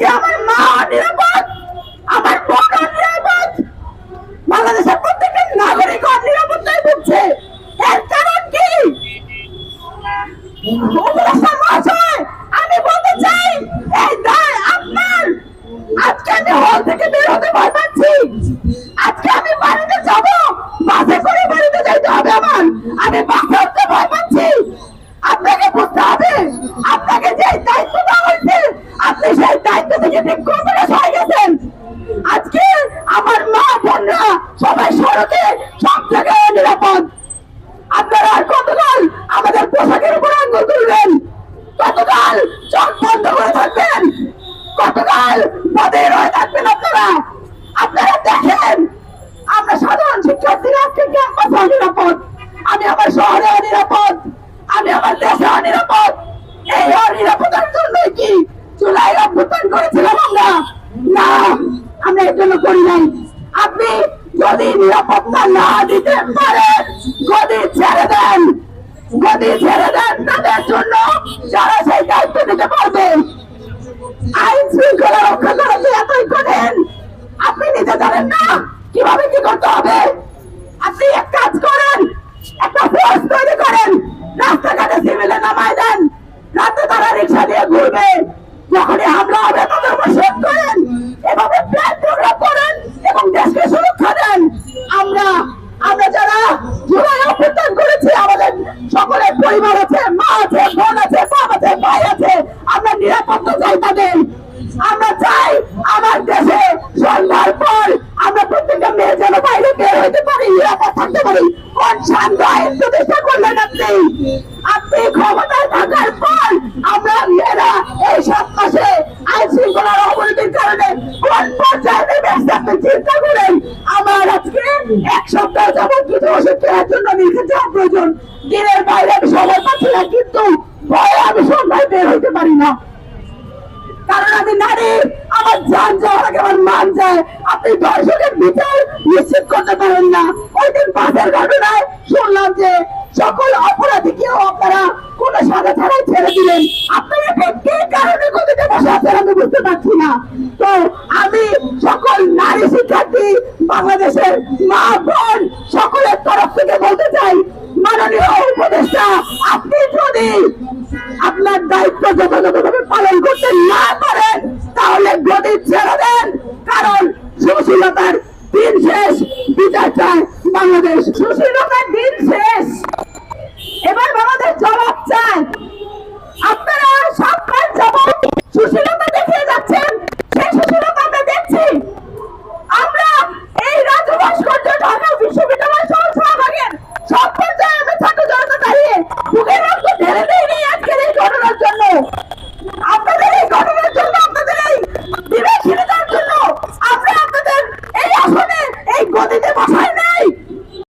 আজকে আমার মা নিরাপদ? আমার বোন নিরাপদ? বাংলাদেশের প্রত্যেকটা নাগরিক নিরাপত্তায় ভুগছে। এর কারণ কি? আমি হল থেকে বের ভয় পাচ্ছি। আজকে আমি বাড়িতে যাব, বাসে করে বাড়িতে যাইতে হবে আমার। আমি বাসে উঠতে ভয় পাচ্ছি। আপনাকে বুঝতে হবে আপনাকে যে দায়িত্ব দেওয়া হয়েছে আপনি সেই হয়ে গেছেন। আজকে আমার মা, বোনরা সবাই সড়কে সব জায়গায় নিরাপদ। আপনারা কতকাল আমাদের পোশাকের উপর আঙ্গুল কতকাল চোখ বন্ধ করে থাকবেন? কতকাল পদে রয়ে থাকবেন আপনারা? আপনারা দেখেন, আমরা সাধারণ শিক্ষার্থীরা আজকে ক্যাম্পাসে অনিরাপদ আমি আমার শহরে অনিরাপদ আমি আমার দেশে অনিরাপদ এই অনিরাপদের জন্যই কি জুলাই অভ্যুত্থান করেছিলাম আমরা না জন্য করি নাই আপনি যদি নিরাপত্তা না দিতে পারেন, গদি ছেড়ে দেন। গদি ছেড়ে দেন তাদের জন্য যারা সেই দায়িত্ব নিতে পারবে। আইন শৃঙ্খলা রক্ষা করা যে এতই কঠিন। আপনি নিজে জানেন না কীভাবে কি করতে হবে। আপনি এক কাজ করেন, একটা ফোর্স তৈরি করেন। রাস্তাঘাটে সিভিলে নামাই দেন। রাতে তারা রিক্সা দিয়ে ঘুরবে। যখনই হামলা হবে তাদের উপর শেষ করেন এভাবে প্ল্যান প্রোগ্রাম করেন এবং দেশকে সুরক্ষা দেন আমরা আমরা যারা জুলাই অভ্যুত্থান করেছি আমাদের সকলের পরিবার আছে, বোন আছে, বাপ ভাই আছে, আমরা নিরাপত্তা চাই তাদের। আমরা চাই আমার দেশে সন্ধ্যার পর আমরা প্রত্যেকটা মেয়ে যেন বাইরে বের হইতে পারি, নিরাপদ থাকতে পারি। কোন শান্ত আইন প্রতিষ্ঠা করলেন আপনি? আপনি ক্ষমতায় থাকার পর আমরা মেয়েরা এই সাত মাসে আইন শৃঙ্খলার অবনতির কারণে কোন পর্যায়ে নেমে আসছে আপনি চিন্তা করেন আমার আজকে যাবত ওষুধ কেনার জন্য প্রয়োজন দিনের বাইরে আমি সময় পাচ্ছি না, কিন্তু ভয়ে আমি সন্ধ্যায় বের হইতে পারি না। কারণ আমি নারী, আমার আগে আমার মান যায়। আপনি দর্শকের বিচার নিশ্চিত করতে পারেন না। ওই দিন বাসের ঘটনায় শুনলাম যে সকল অপরাধীকেও কীভাবে তারা ছেড়ে দিলেন। আপনি কে কারণে বুঝতে পারছি না। তো আমি সকল নারী শিক্ষার্থী, বাংলাদেশের মা বোন সকলের তরফ থেকে বলতে চাই, মাননীয় উপদেষ্টা, আপনি যদি আপনার দায়িত্ব যথাযথভাবে পালন করতে না পারেন, তাহলে গদি ছেড়ে দেন। কারণ সুশীলতার